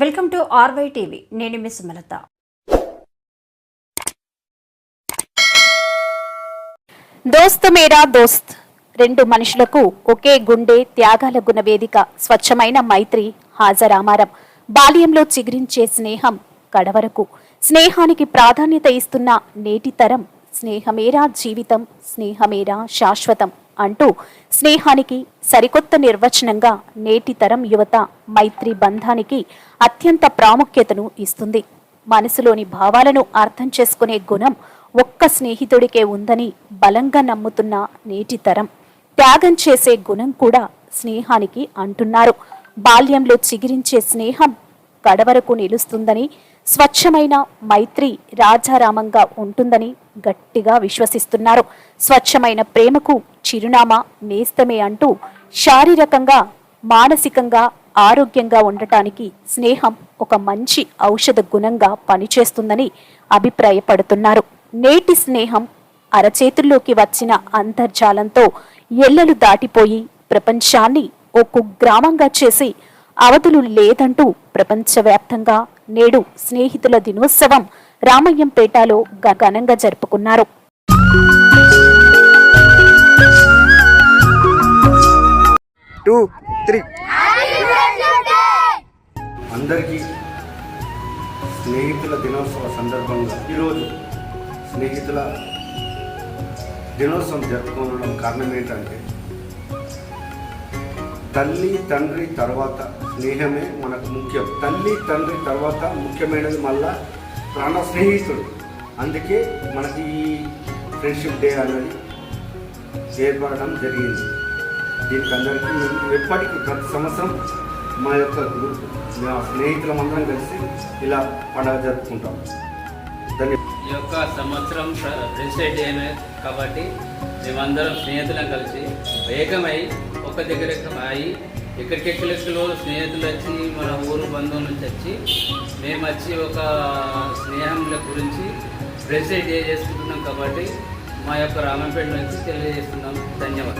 Welcome to RY TV. నేను miss Sumalatha. దోస్త్ మేరా దోస్త్. రెండు మనుషులకు ఒకే గుండె త్యాగాల గుణ వేదిక స్వచ్ఛమైన మైత్రి హాజరామారం. బాల్యంలో చిగురించే స్నేహం కడవరకు. స్నేహానికి ప్రాధాన్యత ఇస్తున్న నేటి తరం స్నేహమేరా జీవితం స్నేహమేరా శాశ్వతం. అంటూ స్నేహానికి సరికొత్త నిర్వచనంగా నేటి తరం యువత మైత్రి బంధానికి అత్యంత ప్రాముఖ్యతను ఇస్తుంది. మనసులోని భావాలను అర్థం చేసుకునే గుణం ఒక్క స్నేహితుడికే ఉందని బలంగా నమ్ముతున్న నేటి తరం త్యాగం చేసే గుణం కూడా స్నేహానికి అంటున్నారు. బాల్యంలో చిగిరించే స్నేహం కడవరకు నిలుస్తుందని స్వచ్ఛమైన మైత్రి రాజారామంగా ఉంటుందని గట్టిగా విశ్వసిస్తున్నారు. స్వచ్ఛమైన ప్రేమకు చిరునామా నేస్తమే అంటూ శారీరకంగా మానసికంగా ఆరోగ్యంగా ఉండటానికి స్నేహం ఒక మంచి ఔషధ గుణంగా పనిచేస్తుందని అభిప్రాయపడుతున్నారు. నేటి స్నేహం అరచేతుల్లోకి వచ్చిన అంతర్జాలంతో ఎల్లలు దాటిపోయి ప్రపంచాన్ని ఒక గ్రామంగా చేసి అవధులు లేదంటూ ప్రపంచవ్యాప్తంగా నేడు స్నేహితుల దినోత్సవం రామయ్యంపేటలో ఘనంగా జరుపుకున్నారు. Two three. అందరికీ స్నేహితుల దినోత్సవ సందర్భంగా ఈరోజు స్నేహితుల దినోత్సవం జరుపుకోవడం కారణం ఏంటంటే తల్లి తండ్రి తర్వాత స్నేహమే మనకు ముఖ్యం. తల్లి తండ్రి తర్వాత ముఖ్యమైనది మళ్ళా ప్రాణ స్నేహితుడు అందుకే మనకి ఈ ఫ్రెండ్షిప్ డే అనేది ఏర్పడడం జరిగింది. దీనికి అందరికీ మేము ఎప్పటికీ ప్రతి సంవత్సరం మా యొక్క గ్రూప్ మా స్నేహితులమందరం కలిసి ఇలా పండుగ జరుపుకుంటాం. ధన్యవాదాలు ఈ యొక్క సంవత్సరం ఫ్రెండ్షిప్ డే కాబట్టి మేమందరం స్నేహితులం కలిసి ఏకమై ఒక దగ్గర అయి ఎక్కలెక్కలో స్నేహితులు వచ్చి మన ఊరు బంధువుల నుంచి వచ్చి మేము వచ్చి ఒక స్నేహంల గురించి ప్రెసిడెంట్ చేసుకుంటున్నాం కాబట్టి మా యొక్క రామంపేట నుంచి తెలియజేస్తున్నాం. ధన్యవాదాలు.